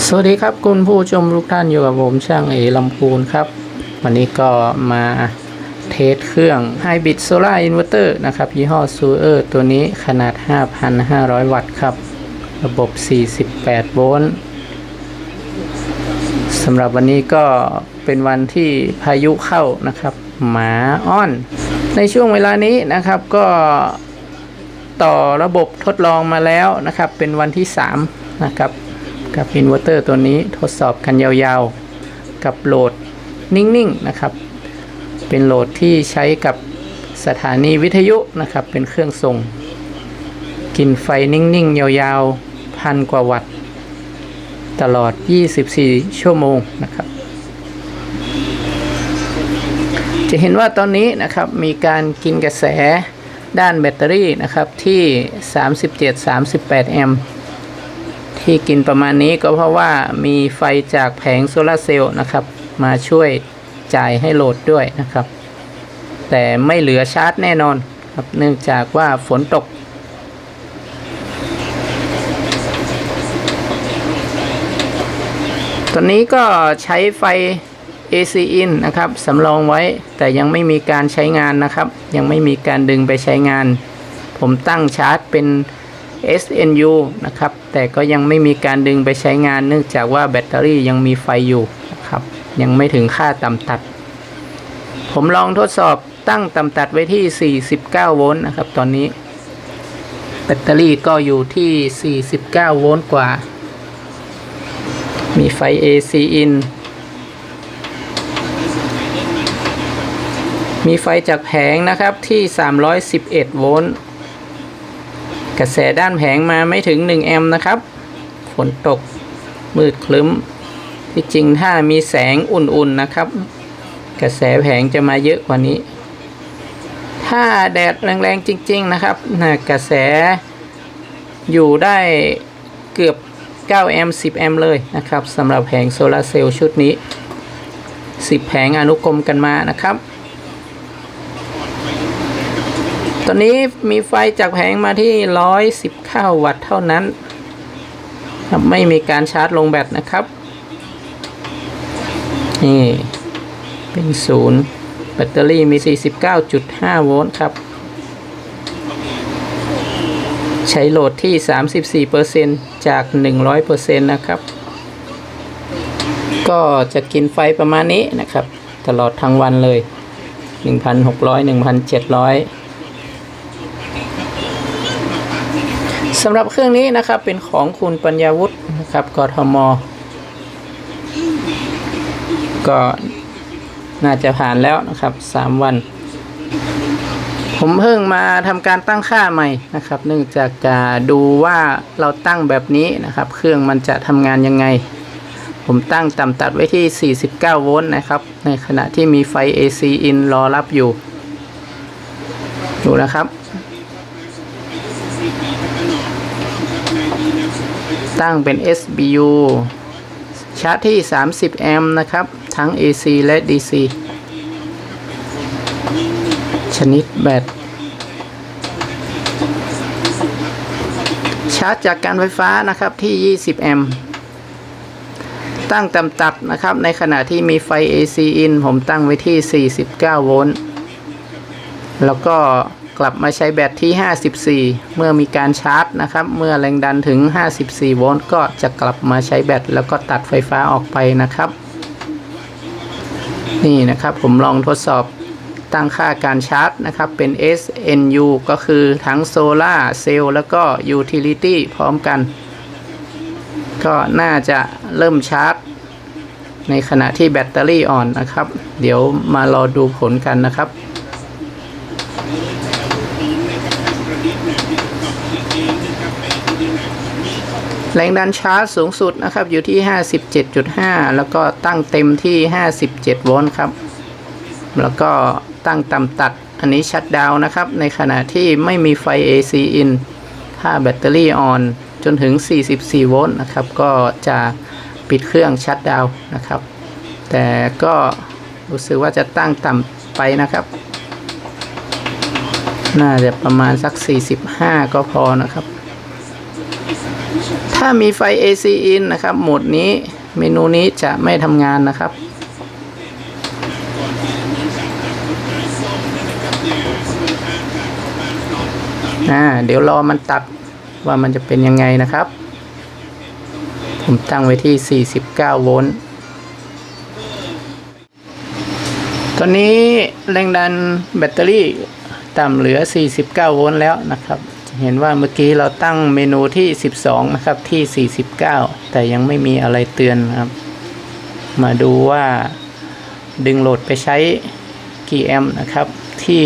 สวัสดีครับคุณผู้ชมทุกท่านอยู่กับผมช่างเอลำพูนครับ วันนี้ก็มาเทสเครื่อง Hybrid Solar Inverter นะครับ ยี่ห้อ s u e r ตัวนี้ขนาด 5,500 วัตต์ครับ ระบบ 48 โวลต์สำหรับวันนี้ก็เป็นวันที่พายุเข้านะครับ หมาอ้อน ในช่วงเวลานี้นะครับก็ต่อระบบทดลองมาแล้วนะครับ เป็นวันที่ 3 นะครับ กับอินเวอร์เตอร์ตัวนี้ทดสอบกันยาวๆ กับโหลดนิ่งๆนะครับ เป็นโหลดที่ใช้กับสถานีวิทยุนะครับ เป็นเครื่องส่ง กินไฟนิ่งๆ ยาวๆ พันกว่าวัตต์ตลอด 24 ชั่วโมงนะครับ จะเห็นว่าตอนนี้นะครับมีการกินกระแสด้านแบตเตอรี่นะครับที่ 37-38 แอมป์ ที่กินประมาณนี้ก็เพราะว่ามีไฟจากแผงโซลาร์เซลล์นะครับ มาช่วยจ่ายให้โหลดด้วยนะครับ แต่ไม่เหลือชาร์จแน่นอนครับเนื่องจากว่าฝนตก ตอนนี้ก็ใช้ไฟ AC in นะครับสำรองไว้แต่ยังไม่มีการใช้งานนะครับ ยังไม่มีการดึงไปใช้งาน ผมตั้งชาร์จเป็น SNU นะครับ แต่ก็ยังไม่มีการดึงไปใช้งานเนื่องจากว่าแบตเตอรี่ยังมีไฟอยู่นะครับ ยังไม่ถึงค่าต่ำตัด ผมลองทดสอบตั้งต่ำตัดไว้ที่ 49 โวลต์นะครับ ตอนนี้ แบตเตอรี่ก็อยู่ที่ 49 โวลต์กว่า มีไฟ AC in มีไฟจากแผงนะครับที่ 311 โวลต์ กระแสด้านแผงมาไม่ถึง 1 แอมป์นะครับ ฝนตกมืดครึ้ม ที่จริงถ้ามีแสงอุ่นๆนะครับ กระแสแผงจะมาเยอะกว่านี้ ถ้าแดดแรงๆจริง ๆ นะครับกระแสอยู่ได้เกือบ 9 แอมป์ 10 แอมป์เลยนะครับสำหรับแผงโซลาร์เซลล์ชุดนี้ 10 แผงอนุกรมกันมานะครับ ตอนนี้มีไฟจากแผงมาที่119วัตต์เท่านั้นครับไม่มีการชาร์จลงแบตนะครับ นี่ เป็นศูนย์แบตเตอรี่มี 49.5 โวลต์ครับ ใช้โหลดที่ 34%จาก 100%นะครับ ก็จะกินไฟประมาณนี้นะครับ ตลอดทั้งวันเลย 1,600 1,700 สำหรับเครื่องนี้นะครับเป็นของคุณปัญญาวุฒินะครับกทม ก็น่าจะผ่านแล้วนะครับ3วัน ผมเพิ่งมาทำการตั้งค่าใหม่นะครับ เนื่องจากจะดูว่าเราตั้งแบบนี้นะครับ เครื่องมันจะทำงานยังไง ผมตั้งต่ำตัดไว้ที่ 49 โวลต์นะครับ ในขณะที่มีไฟ AC in รอรับอยู่ ดูนะครับ ตั้งเป็น SBU ชาร์จที่ 30 แอมป์นะครับ ทั้ง AC และ DC ชนิดแบตชาร์จจากการไฟฟ้านะครับที่ 20 แอมป์ตั้งต่ำตัดนะครับ ในขณะที่มีไฟ AC in ผมตั้งไว้ที่ 49 โวลต์แล้วก็ กลับมาใช้แบตที่ 54 เมื่อมีการชาร์จนะครับ เมื่อแรงดันถึง 54 โวลต์ก็จะกลับมาใช้แบตแล้วก็ตัดไฟฟ้าออกไปนะครับ นี่นะครับผมลองทดสอบตั้งค่าการชาร์จนะครับ เป็น SNU ก็คือทั้งโซลาเซลล์แล้วก็ Utility พร้อมกัน ก็น่าจะเริ่มชาร์จ ในขณะที่แบตเตอรี่อ่อนนะครับ เดี๋ยวมารอดูผลกันนะครับ แรงดันชาร์จสูงสุดนะครับอยู่ที่ 57.5 แล้วก็ตั้งเต็มที่ 57 โวลต์ครับ แล้วก็ตั้งต่ำตัดอันนี้ชัดดาวนะครับ ในขณะที่ไม่มีไฟ AC in ถ้าแบตเตอรี่ออนจนถึง 44 โวลต์นะครับ ก็จะปิดเครื่องชัดดาวนะครับ แต่ก็รู้สึกว่าจะตั้งต่ำไปนะครับ น่าจะประมาณสัก 45 ก็พอนะครับ ถ้ามีไฟ AC in นะครับ โหมดนี้เมนูนี้จะไม่ทำงานนะครับ อ่า เดี๋ยวรอมันตัดว่ามันจะเป็นยังไงนะครับ ผมตั้งไว้ที่ 49 โวลต์ ตอนนี้แรงดันแบตเตอรี่ต่ำเหลือ 49 โวลต์แล้วนะครับ เห็นว่าเมื่อกี้เราตั้งเมนูที่ 12 นะครับที่ 49 แต่ยังไม่มีอะไรเตือนครับ มาดูว่าดึงโหลดไปใช้กี่แอมป์นะครับ ที่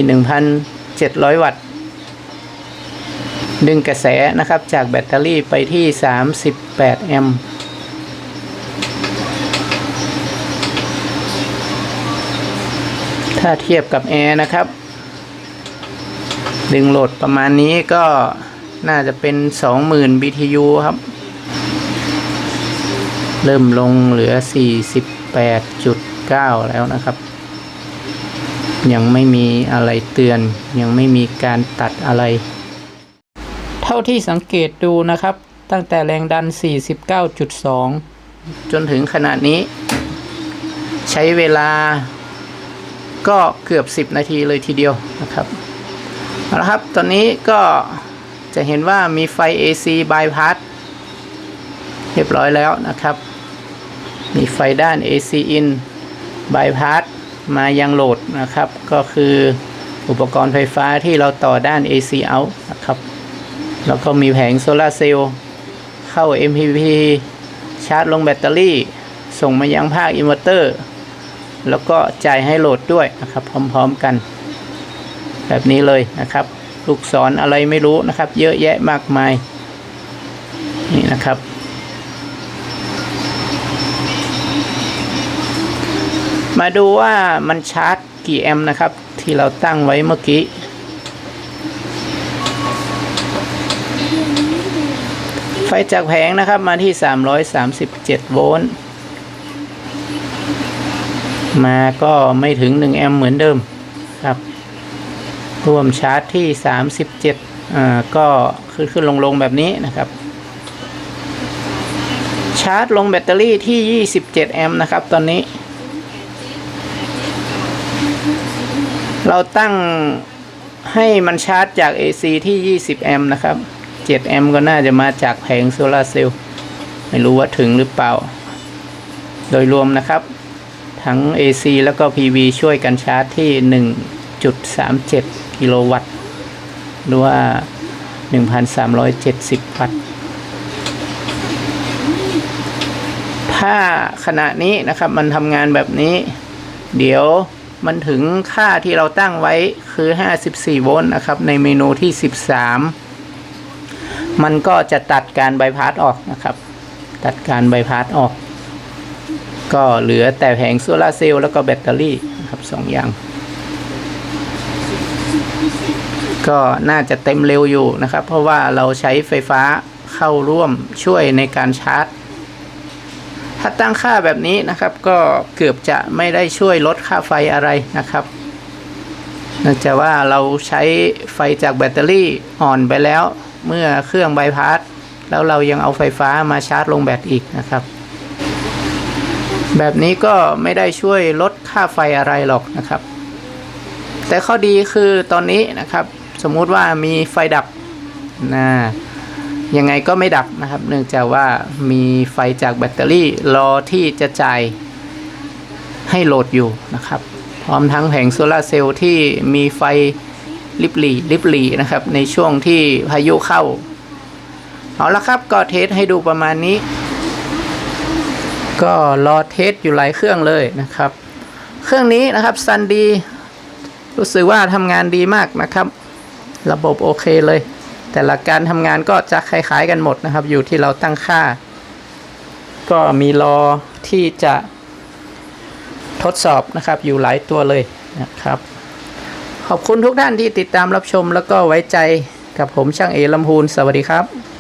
1,700 วัตต์ ดึงกระแสนะครับจากแบตเตอรี่ไปที่ 38 แอมป์ถ้าเทียบกับแอร์นะครับ ดึงโหลดประมาณนี้ก็น่าจะเป็น 20,000 BTU ครับ เริ่มลงเหลือ 48.9 แล้วนะครับ ยังไม่มีอะไรเตือน ยังไม่มีการตัดอะไร เท่าที่สังเกตดูนะครับ ตั้งแต่แรงดัน 49.2 จนถึงขณะนี้ ใช้เวลาก็เกือบ 10 นาทีเลยทีเดียวนะครับ เอาละครับ ตอนนี้ก็จะเห็นว่ามีไฟ AC bypass เรียบร้อยแล้วนะครับ มีไฟด้าน AC in bypass มายังโหลดนะครับ ก็คืออุปกรณ์ไฟฟ้าที่เราต่อด้าน AC out นะครับ แล้วก็มีแผงโซลาเซลล์เข้า MPP ชาร์จลงแบตเตอรี่ ส่งมายังภาคอินเวอร์เตอร์ แล้วก็จ่ายให้โหลดด้วยนะครับ พร้อมๆกัน แบบนี้เลยนะครับ ลูกศรออะไรไม่รู้นะครับ เยอะแยะมากมาย นี่นะครับ มาดูว่ามันชาร์จกี่แอมป์นะครับ ที่เราตั้งไว้เมื่อกี้ไฟจากแผงนะครับมาที่ 337 โวลต์ มาก็ไม่ถึง 1 แอมป์เหมือนเดิมครับ รวมชาร์จที่ 37อ่าก็ขึ้นขึ้นลงลงแบบนี้นะครับชาร์จลงแบตเตอรี่ที่ 27 แอมป์นะครับ ตอนนี้ เราตั้งให้มันชาร์จจาก AC ที่ 20 แอมป์นะครับ 7 แอมป์ก็น่าจะมาจากแผงโซลาร์เซลล์ไม่รู้ว่าถึงหรือเปล่า โดยรวมนะครับ ทั้ง AC แล้วก็ PV ช่วยกันชาร์จที่ 1.37 กิโลวัตต์ หรือว่า 1,370 วัตต์ ถ้าขณะนี้นะครับมันทำงานแบบนี้ เดี๋ยวมันถึงค่าที่เราตั้งไว้คือ 54 โวลต์นะครับ ในเมนูที่ 13 มันก็จะตัดการไบพาสออกนะครับ ตัดการไบพาสออก ก็เหลือแต่แผงโซลาเซลล์แล้วก็แบตเตอรี่นะครับสองอย่าง ก็น่าจะเต็มเร็วอยู่นะครับ เพราะว่าเราใช้ไฟฟ้าเข้าร่วมช่วยในการชาร์จ ถ้าตั้งค่าแบบนี้นะครับ ก็เกือบจะไม่ได้ช่วยลดค่าไฟอะไรนะครับเนื่องจากว่าเราใช้ไฟจากแบตเตอรี่อ่อนไปแล้ว เมื่อเครื่องไบพาสแล้วเรายังเอาไฟฟ้ามาชาร์จลงแบตอีกนะครับ แบบนี้ก็ไม่ได้ช่วยลดค่าไฟอะไรหรอกนะครับ แต่ข้อดีคือตอนนี้นะครับ สมมุติว่ามีไฟดับนะยังไงก็ไม่ดับนะครับ เนื่องจากว่ามีไฟจากแบตเตอรี่รอที่จะจ่ายให้โหลดอยู่นะครับ พร้อมทั้งแผงโซลาร์เซลล์ที่มีไฟลิบหลีลิบหลีนะครับ ในช่วงที่พายุเข้า เอาละครับก็เทสให้ดูประมาณนี้ ก็รอเทสอยู่หลายเครื่องเลยนะครับ เครื่องนี้นะครับซันดีรู้สึกว่าทำงานดีมากนะครับ ระบบโอเคเลย แต่ละการทำงานก็จะคล้ายๆกันหมดนะครับ อยู่ที่เราตั้งค่า ก็มีรอที่จะทดสอบนะครับอยู่หลายตัวเลยนะครับขอบคุณทุกท่านที่ติดตามรับชมแล้วก็ไว้ใจกับผมช่างเอลำพูนสวัสดีครับ